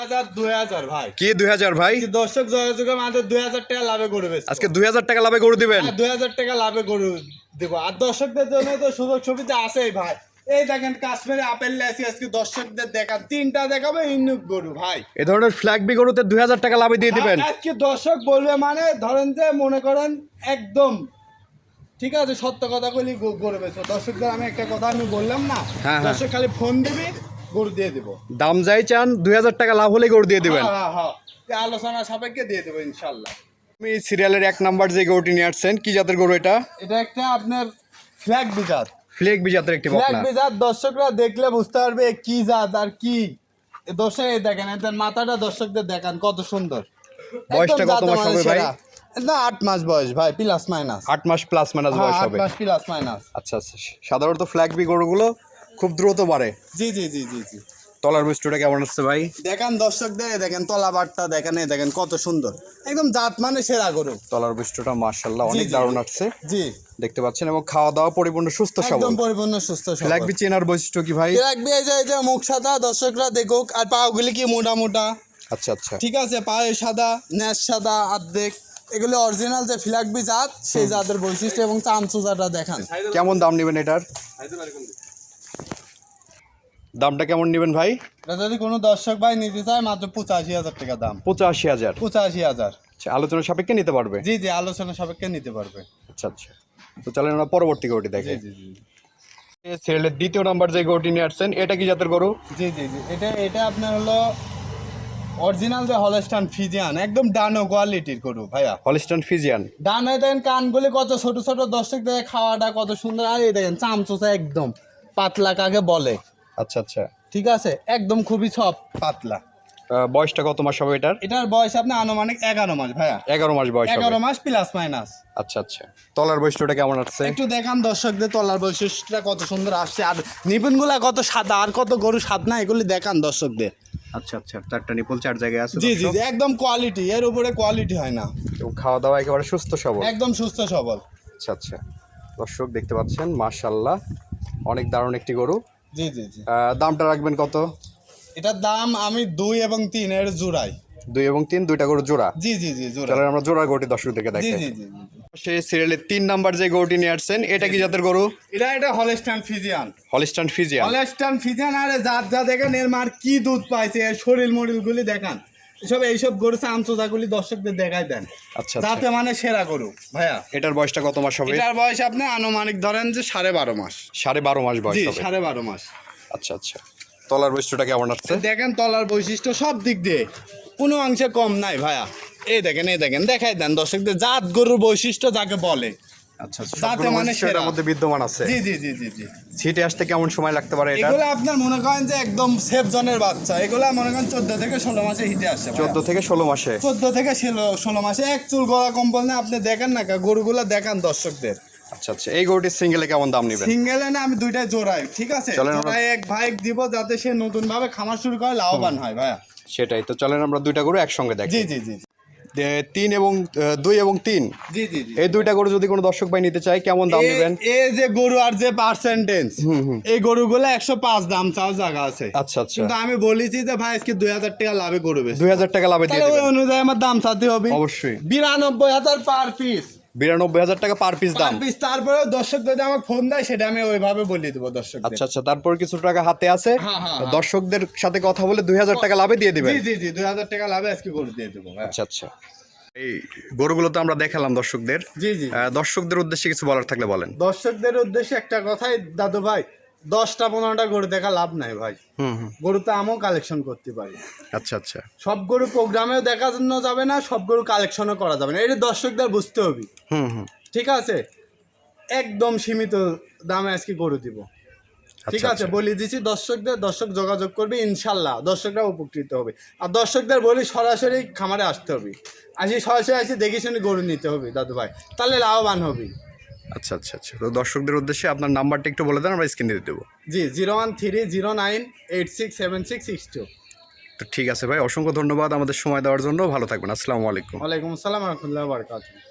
হাজার দুই হাজার ভাই। কি দুই হাজার ভাই? দর্শক দুই হাজার টাকা লাভে করবে আজকে দুই হাজার টাকা লাভে গরু দিবেন? দুই হাজার টাকা লাভে গরু দেবো। আর দর্শকদের জন্য তো সুযোগ সুবিধা আছেই ভাই। এই দেখেন কাশ্মীরে আপেল আজকে দর্শকদের দেখান তিনটা দেখাবে ইনুক গরু ভাই। ধরনের ফ্ল্যাগ বি গরুতে দুই হাজার টাকা লাভে দিয়ে দিবেন। আজকে দর্শক বলবে মানে ধরেন যে মনে করেন একদম ঠিক আছে সত্য কথা বলি গরু বেছো দর্শকদের আমি একটা কথা আমি বললাম না? হ্যাঁ, হ্যাঁ। দর্শক খালি ফোন দিবি গরু দিয়ে দেবো। দাম যাই চান দুই হাজার টাকা লাভ হলে গরু দিয়ে দিবেন। হ্যাঁ, হ্যাঁ, হ্যাঁ। আলোচনা সাপেক্ষে দিয়ে দেবো ইনশাল্লাহ। আমি সিরিয়ালের এক নাম্বার যে গরুটি নিয়ে আসছেন কি জাতের গরু এটা? এটা একটা আপনার ফ্ল্যাগ বিজাত। ফ্লেক বি জাতের একটি ফ্ল্যাগ বিজাত দর্শকরা দেখলে বুঝতে পারবে কি জাত আর কি। দর্শক এই দেখেন এদের মাথাটা দর্শকদের দেখান কত সুন্দর। বয়সটা কত মাস হবে ভাই? না আট মাস বয়স ভাই প্লাস মাইনাস আট মাস প্লাস মাইনাস বয়স আট মাস প্লাস মাইনাস আচ্ছা আচ্ছা সাধারণত ফ্ল্যাগ বি গরুগুলো খুব দ্রুত বাড়ে। জি জি জি জি জি। তলার বৈশিষ্ট্যটা কেমন আসছে ভাই? দেখেন দর্শকদের দেখেন তলাবারটা দেখেন এই দেখেন কত সুন্দর। একদম জাত মানে সেরা গরু। তলার বৈশিষ্ট্যটা মার্শাল্লাহ অনেক দারুণ আসছে জি। দেখতে পাচ্ছেন এবং খাওয়া দাওয়া পরিপূর্ণ সুস্থ সবল। একদম পরিপূর্ণ সুস্থ ফ্ল্যাগ বি চেনার বৈশিষ্ট্য কি ভাই? রাখবি এই যে এই যে মুখ সাদা দর্শকরা দেখুক আর পাগুলি কি মোটা মোটা? আচ্ছা আচ্ছা। ঠিক আছে পায়ে সাদা ন্যাস সাদা অর্ধেক এগুলো অরিজিনাল যে ফিলাকবি জাত সেই জাতের বৈশিষ্ট্য এবং চামচুজাটা দেখান। কেমন দাম নেবেন এটার? দামটা কেমন নেবেন ভাই? যদি কোনো দর্শক ভাই নিতে চায় মাত্র পঁচাশি হাজার টাকা দাম। পঁচাশি হাজার? পঁচাশি হাজার। আচ্ছা, আলোচনা সাপেক্ষে নিতে পারবে? জি জি আলোচনা সাপেক্ষে নিতে পারবে। আচ্ছা আচ্ছা। তো চলেন আমরা পরবর্তী গরুটি দেখে। জি জি। সিরিয়ালের দ্বিতীয় নাম্বার যে গরুটি নিয়ে আসছেন এটা কি জাতের গরু? জি জি জি। এটা এটা আপনার হলো অরিজিনাল যে হলস্টান ফিজিয়ান একদম ডানো কোয়ালিটির গরু ভাইয়া। হলিস্টান ফিজিয়ান ডান দেখেন কানগুলি কত ছোট ছোট দর্শক দেখে খাওয়াটা কত সুন্দর আর এই দেখেন চামচোচা একদম পাতলা কাকে বলে। আচ্ছা আচ্ছা। ঠিক আছে একদম খুবই সব পাতলা। বয়সটা কত মাস হবে এটার? এটার বয়স আপনি আনুমানিক এগারো মাস ভাইয়া। এগারো মাস বয়স এগারো মাস প্লাস মাইনাস আচ্ছা আচ্ছা। তলার বৈশিষ্ট্যটা কেমন আসছে? একটু দেখান দর্শকদের তলার বৈশিষ্ট্যটা কত সুন্দর আসছে। আর নিপুণগুলা কত সাদা আর কত গরু সাদ না এগুলি দেখান দর্শকদের। আচ্ছা আচ্ছা। চারটা নিপল চার জায়গায় আছে জি জি জি একদম কোয়ালিটি এর উপরে কোয়ালিটি হয় না। খাওয়া দাওয়া একেবারে সুস্থ সবল। একদম সুস্থ সবল। আচ্ছা আচ্ছা। দর্শক দেখতে পাচ্ছেন মাশাল্লাহ অনেক দারুণ একটি গরু। জি জি জি। দামটা রাখবেন কত? এটার দাম আমি দুই এবং তিন এর জোড়াই। দুই এবং তিন দুইটা গরু জোড়া? জি জি জি জোড়া। তাহলে আমরা জোড়া গরুটি দর্শক থেকে দেখে জি জি জি। সেই সিরিয়ালের তিন নাম্বার যে গরুটি নিয়ে আসছেন এটা কি জাতের গরু? এটা এটা Holstein Friesian Holstein Friesian Holstein Friesian আরে জাত যা দেখেন এর মার কি দুধ পাইছে এর শরীর মরিল গুলি দেখান। এসব এইসব গরু চামচোচাগুলি দর্শকদের দেখাই দেন। আচ্ছা যাতে আচ্ছা মানে সেরা গরু ভাইয়া। এটার বয়সটা কত মাস হবে? এটার বয়স আপনি আনুমানিক ধরেন যে সাড়ে বারো মাস। সাড়ে বারো মাস বয়স হবে। সাড়ে বারো মাস। আচ্ছা আচ্ছা। তলার বৈশিষ্ট্যটা কেমন আসছে? দেখেন তলার বৈশিষ্ট্য সব দিক দিয়ে কোনো অংশে কম নাই ভাইয়া। এই দেখেন এই দেখেন দেখাই দেন দর্শকদের জাত গরুর বৈশিষ্ট্য যাকে বলে। আচ্ছা আচ্ছা মানে বৈশিষ্ট্য মধ্যে বিদ্যমান আছে। জি জি জি জি জি। ছিটে আসতে কেমন সময় লাগতে পারে এটা? এগুলো আপনার মনে করেন যে একদম সেফ জনের বাচ্চা। এগুলো মনে করেন চোদ্দ থেকে ষোলো মাসে হিটে আসছে চোদ্দ থেকে ষোলো মাসে? চোদ্দ থেকে ষোলো ষোলো মাসে এক চুল গলা কম্বল না আপনি দেখেন না গরুগুলো দেখান দর্শকদের। আচ্ছা আচ্ছা এই গরুটির সিঙ্গেলে কেমন দাম নেবেন? সিঙ্গেলে না আমি দুইটাই জোড়াই ঠিক আছে? এক ভাই দিব যাতে সে নতুন ভাবে খামার শুরু করে লাভবান হয় ভাইয়া। সেটাই তো চলেন আমরা দুইটা গরু একসঙ্গে দেখি। জি জি জি। তিন এবং দুই এবং তিন? জি জি জি। এই দুইটা গরু যদি কোনো দর্শক ভাই নিতে চায় কেমন দাম নেবেন? এ যে গরু আর যে পার্সেন্টেজ এই গরুগুলো একশো পাঁচ দাম চাও জায়গা আছে। আচ্ছা আচ্ছা। কিন্তু আমি বলেছি যে ভাই আজকে দুই হাজার টাকা লাভে গরু বেশি দুই হাজার টাকা লাভে দিয়ে ওই অনুযায়ী আমার দাম চাতে হবে। অবশ্যই। বিরানব্বই হাজার পার পিস বিরানব্বই হাজার টাকা পার পিস দাম। পিস তারপরেও দর্শক যদি আমাকে ফোন দেয় সেটা আমি ওইভাবে বলে দেবো দর্শক আচ্ছা আচ্ছা তারপর কিছু টাকা হাতে আছে। হ্যাঁ, হ্যাঁ, হ্যাঁ। দর্শকদের সাথে কথা বলে দুই হাজার টাকা লাভে দিয়ে দেবেন। জি জি জি দুই হাজার টাকা লাভে আজকে গরু দিয়ে দেবো আচ্ছা আচ্ছা। এই গরুগুলো তো আমরা দেখালাম দর্শকদের। জি জি। দর্শকদের উদ্দেশ্যে কিছু বলার থাকলে বলেন। দর্শকদের উদ্দেশ্যে একটা কথাই দাদু ভাই দশটা পনেরোটা গরু দেখা লাভ নাই ভাই। হুম হুম। গরু তো আমিও কালেকশন করতে পারি। আচ্ছা আচ্ছা। সব গরু প্রোগ্রামেও দেখানো যাবে না সব গরু কালেকশনও করা যাবে না। এটা দর্শকদের বুঝতে হবে। হুম হুম। ঠিক আছে? একদম সীমিত দামে আজকে গরু দিব। ঠিক আচ্ছা, আছে? আচ্ছা। বলি দিছি দর্শকদের দর্শক যোগাযোগ করবে ইনশাল্লাহ দর্শকরা উপকৃত হবে। আর দর্শকদের বলি সরাসরি খামারে আসতে হবে। আসি সরাসরি আসি দেখে শুনে গরু নিতে হবে দাদু ভাই তাহলে লাভবান হবে। আচ্ছা আচ্ছা আচ্ছা। তো দর্শকদের উদ্দেশ্যে আপনার নাম্বারটা একটু বলে দেন আমরা স্ক্রিনে দিয়ে দেবো। G zero one three zero nine eight six seven six six two. তো ঠিক আছে ভাই অসংখ্য ধন্যবাদ আমাদের সময় দেওয়ার জন্য। ভালো থাকবেন আসসালামু আলাইকুম। ওয়ালাইকুম আসসালাম রহমতুল্লাহ বারকাতুহ।